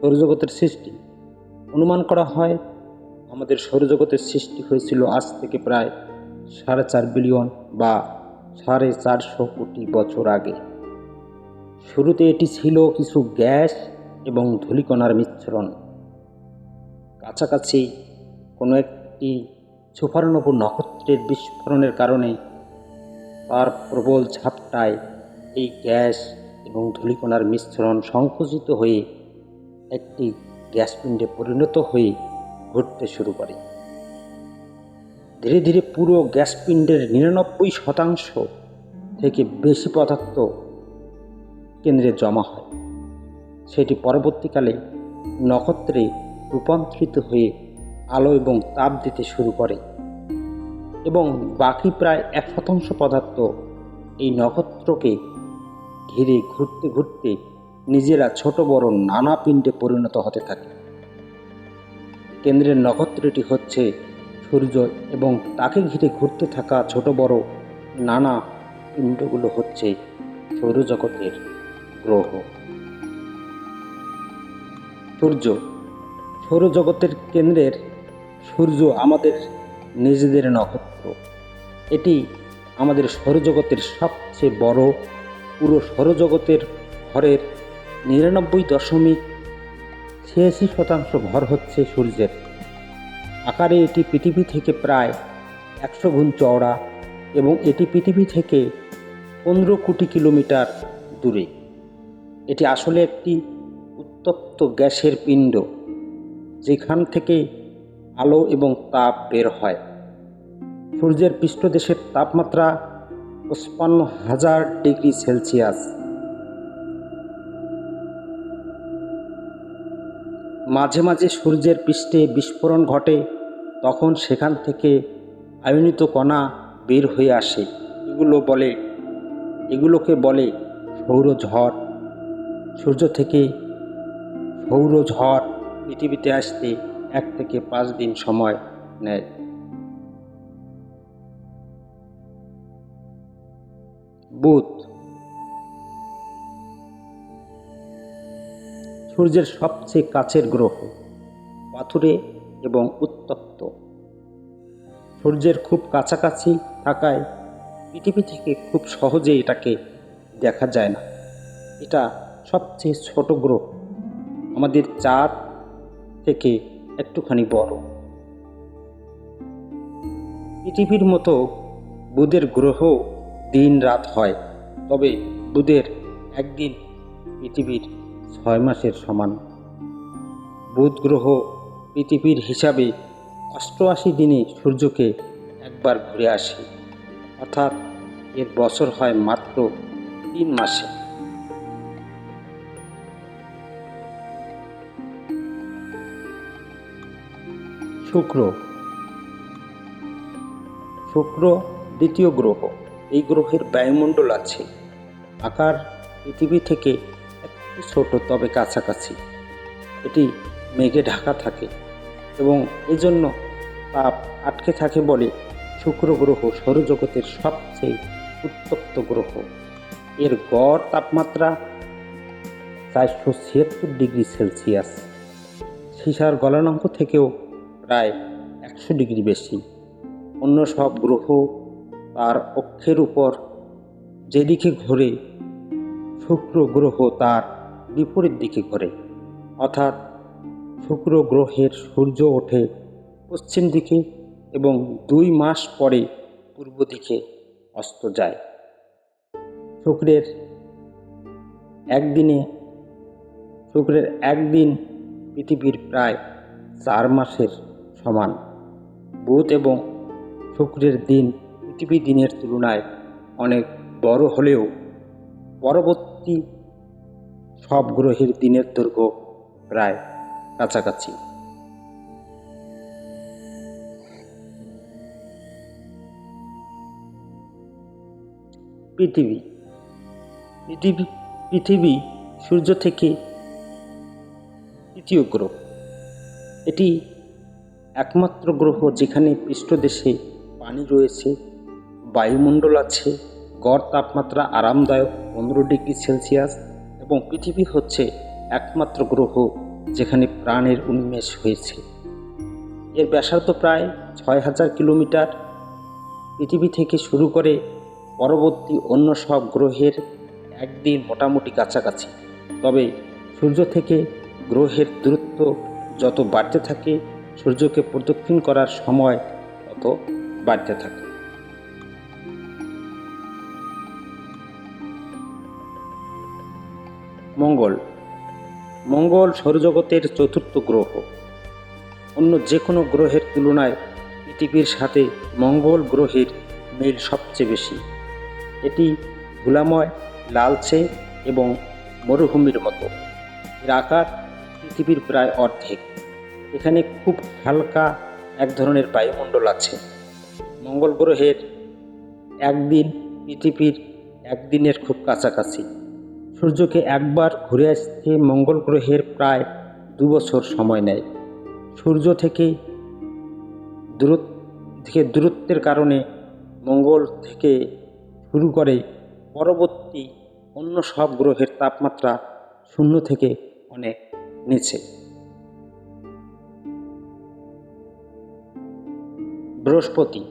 সৌরজগতের সৃষ্টি। অনুমান করা হয়, আমাদের সৌরজগতের সৃষ্টি হয়েছিল আজ থেকে প্রায় সাড়ে চার বিলিয়ন বা সাড়ে চারশো কোটি বছর আগে। শুরুতে এটি ছিল কিছু গ্যাস এবং ধূলিকণার মিশ্রণ। কাছাকাছি কোনো একটি সুপারনব নক্ষত্রের বিস্ফোরণের কারণে তার প্রবল ঝাপটায় এই গ্যাস এবং ধূলিকণার মিশ্রণ সংকুচিত হয়ে একটি গ্যাসপিণ্ডে পরিণত হয়ে ঘুরতে শুরু করে। ধীরে ধীরে পুরো গ্যাসপিণ্ডের নিরানব্বই শতাংশ থেকে বেশি পদার্থ কেন্দ্রে জমা হয়। সেটি পরবর্তীকালে নক্ষত্রে রূপান্তরিত হয়ে আলো এবং তাপ দিতে শুরু করে এবং বাকি প্রায় এক শতাংশ পদার্থ এই নক্ষত্রকে ঘিরে ঘুরতে ঘুরতে নিজেরা ছোট বড় নানা পিণ্ডে পরিণত হতে থাকে। কেন্দ্রের নক্ষত্রটি হচ্ছে সূর্য এবং তাকে ঘিরে ঘুরতে থাকা ছোট বড় নানা পিণ্ডগুলো হচ্ছে সৌরজগতের গ্রহ। সূর্য, সৌরজগতের কেন্দ্রের সূর্য আমাদের নিজেদের নক্ষত্র। এটি আমাদের সৌরজগতের সবচেয়ে বড় পুরো সৌরজগতের ভরের নিরানব্বই দশমিক ছিয়াশি শতাংশ ভর হচ্ছে সূর্যের। আকারে এটি পৃথিবী থেকে প্রায় একশো গুণ চওড়া এবং এটি পৃথিবী থেকে পনেরো কোটি কিলোমিটার দূরে। এটি আসলে একটি উত্তপ্ত গ্যাসের পিণ্ড, যেখান থেকে আলো এবং তাপ বের হয়। সূর্যের পৃষ্ঠদেশের তাপমাত্রা পঁচপান্ন হাজার ডিগ্রি সেলসিয়াস। মাঝে মাঝে সূর্যের পৃষ্ঠে বিস্ফোরণ ঘটে, তখন সেখান থেকে আয়নিত কণা বের হয়ে আসে। এগুলো বলে, এগুলোকে বলে সৌরঝড় সূর্য থেকে সৌরঝড় পৃথিবীতে আসতে এক থেকে পাঁচ দিন সময় নেয়। বুধ সূর্যের সবচেয়ে কাছের গ্রহ, পাথুরে এবং উত্তপ্ত। সূর্যের খুব কাছাকাছি থাকায় পৃথিবী থেকে খুব সহজে এটাকে দেখা যায় না। এটা সবচেয়ে ছোট গ্রহ, আমাদের চাঁদ থেকে একটুখানি বড়। পৃথিবীর মতো বুধের গ্রহ দিন রাত হয়, তবে বুধের একদিন পৃথিবীর ছয় মাসের সমান। বুধ গ্রহ পৃথিবীর হিসাবে অষ্টআশি দিনে সূর্যকে একবার ঘুরে আসে। অর্থাৎ এর বছর হয় মাত্র তিন মাসে। শুক্র। শুক্র দ্বিতীয় গ্রহ। এই গ্রহের বায়ুমণ্ডল আছে। আকার পৃথিবী থেকে ছোট, তবে কাছাকাছি। এটি মেঘে ঢাকা থাকে এবং এজন্য তাপ আটকে থাকে বলে শুক্র গ্রহ সৌরজগতের সবচেয়ে উত্তপ্ত গ্রহ। এর গড় তাপমাত্রা চারশো ছিয়াত্তর ডিগ্রি সেলসিয়াস। সীসার গলনাঙ্ক থেকেও প্রায় একশো ডিগ্রি বেশি। অন্য সব গ্রহ তার অক্ষের উপর যেদিকে ঘোরে শুক্র গ্রহ তার বিপরীত দিকে ঘোরে। অর্থাৎ শুক্র গ্রহের সূর্য ওঠে পশ্চিম দিকে এবং দুই মাস পরে পূর্ব দিকে অস্ত যায়। শুক্রের একদিনে, শুক্রের একদিন পৃথিবীর প্রায় চার মাসের সমান। বুধ এবং শুক্রের দিন পৃথিবী দিনের তুলনায় অনেক বড় হলেও পরবর্তী সব গ্রহের দিনের দৈর্ঘ্য প্রায় কাছাকাছি। পৃথিবী। পৃথিবী পৃথিবী সূর্য থেকে তৃতীয় গ্রহ। এটি একমাত্র গ্রহ যেখানে পৃষ্ঠদেশে পানি রয়েছে, বায়ুমণ্ডল আছে, গড় তাপমাত্রা আরামদায়ক পনেরো ডিগ্রি সেলসিয়াস এবং পৃথিবী হচ্ছে একমাত্র গ্রহ যেখানে প্রাণের উন্মেষ হয়েছে। এর ব্যাসার্ধ প্রায় ছয় হাজার কিলোমিটার। পৃথিবী থেকে শুরু করে পরবর্তী অন্য সব গ্রহের একদিন মোটামুটি কাছাকাছি। তবে সূর্য থেকে গ্রহের দূরত্ব যত বাড়তে থাকে, সূর্যকে প্রদক্ষিণ করার সময় তত বাড়তে থাকে। মঙ্গল। মঙ্গল সৌরজগতের চতুর্থ গ্রহ। অন্য যে কোনো গ্রহের তুলনায় পৃথিবীর সাথে মঙ্গল গ্রহের মিল সবচেয়ে বেশি। এটি ধুলাময়, লালচে এবং মরুভূমির মতো। এর আকার পৃথিবীর প্রায় অর্ধেক। এখানে খুব হালকা এক ধরনের বায়ুমণ্ডল আছে। মঙ্গল গ্রহের একদিন পৃথিবীর একদিনের খুব কাছাকাছি। সূর্যকে একবার ঘুরে আসতে মঙ্গল গ্রহের প্রায় দু বছর সময় নেয়। সূর্য থেকে দূরত্ব থেকে দূরত্বের কারণে মঙ্গল থেকে শুরু করে পরবর্তী অন্য সব গ্রহের তাপমাত্রা শূন্য থেকে অনেক নিচে। বৃহস্পতি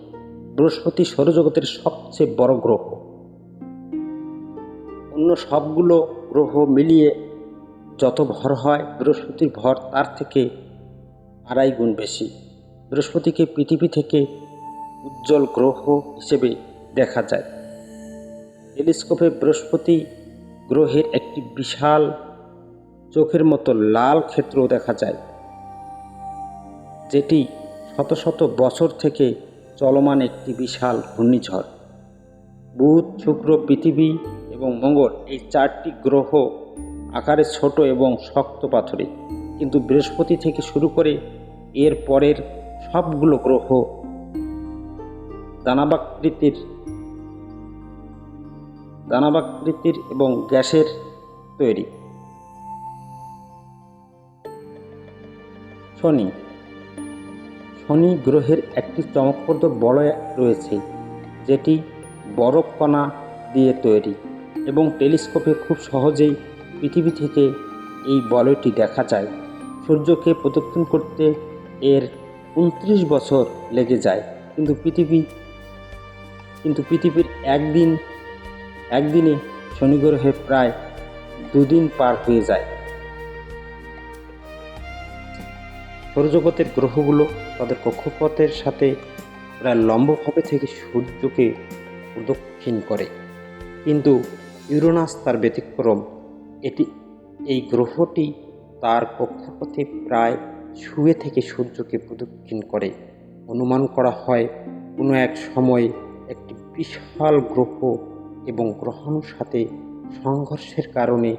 বৃহস্পতি সৌরজগতের সবচেয়ে বড় গ্রহ। অন্য সবগুলো গ্রহ মিলিয়ে যত ভর হয়, বৃহস্পতির ভর তার থেকে আড়াই গুণ বেশি। বৃহস্পতিকে পৃথিবী থেকে উজ্জ্বল গ্রহ হিসেবে দেখা যায়। টেলিস্কোপে বৃহস্পতি গ্রহের একটি বিশাল চোখের মতো লাল ক্ষেত্র দেখা যায়, যেটি শত শত বছর থেকে চলমান একটি বিশাল ঘূর্ণিঝড়। বুধ, শুক্র, পৃথিবী এবং মঙ্গল, এই চারটি গ্রহ আকারে ছোট এবং শক্ত পাথরে। কিন্তু বৃহস্পতি থেকে শুরু করে এর পরের সবগুলো গ্রহ দানাবাকৃতির দানাবাকৃতির এবং গ্যাসের তৈরি। শনি শনি গ্রহের একটি চমকপ্রদ বলয় রয়েছে, যেটি বরফ কণা দিয়ে তৈরি। এবং টেলিস্কোপে খুব সহজেই পৃথিবী থেকে এই বলয়টি দেখা যায়। সূর্যকে প্রদক্ষিণ করতে এর উনত্রিশ বছর লেগে যায়। কিন্তু পৃথিবী, কিন্তু পৃথিবীর একদিন, একদিনে শনি গ্রহে প্রায় দুদিন পার হয়ে যায়। সৌরজগতের গ্রহগুলো তাদের কক্ষপথের সাথে প্রায় লম্বভাবে থেকে সূর্যকে প্রদক্ষিণ করে। কিন্তু ইউরোনাস তার ব্যতিক্রম। এটি, এই গ্রহটি তার কক্ষপথে প্রায় শুয়ে থেকে সূর্যকে প্রদক্ষিণ করে। অনুমান করা হয়, কোনো এক সময় একটি বিশাল গ্রহ এবং গ্রহাণুর সাথে সংঘর্ষের কারণে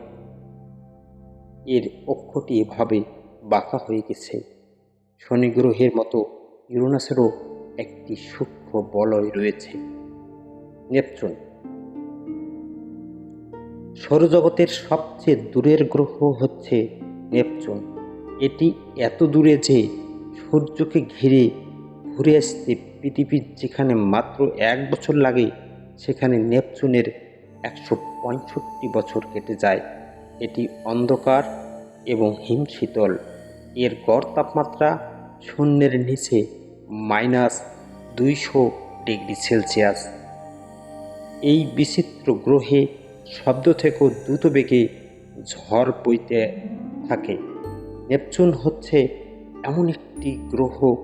এর অক্ষটি এভাবে বাঁকা হয়ে গেছে। শনি গ্রহের মতো ইউরোনাসেরও একটি সূক্ষ্ম বলয় রয়েছে। নেপচুন। সৌরজগতের সবচেয়ে দূরের গ্রহ হচ্ছে নেপচুন। এটি এত দূরে যে সূর্যকে ঘিরে ঘুরে আসতে পৃথিবীর যেখানে মাত্র এক বছর লাগে, সেখানে নেপচুনের একশো পঁয়ষট্টি বছর কেটে যায়। এটি অন্ধকার এবং হিমশীতল। এর গড় তাপমাত্রা শূন্যের নিচে মাইনাস দুইশো ডিগ্রি সেলসিয়াস। এই বিচিত্র গ্রহে শব্দ থেকেও দ্রুত বেগে ঝড় বইতে থাকে। নেপচুন হচ্ছে এমন একটি গ্রহ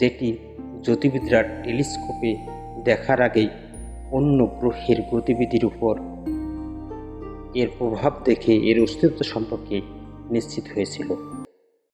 যেটি জ্যোতিবিদরা টেলিস্কোপে দেখার আগেই অন্য গ্রহের গতিবিধির উপর এর প্রভাব দেখে এর অস্তিত্ব সম্পর্কে নিশ্চিত হয়েছিল।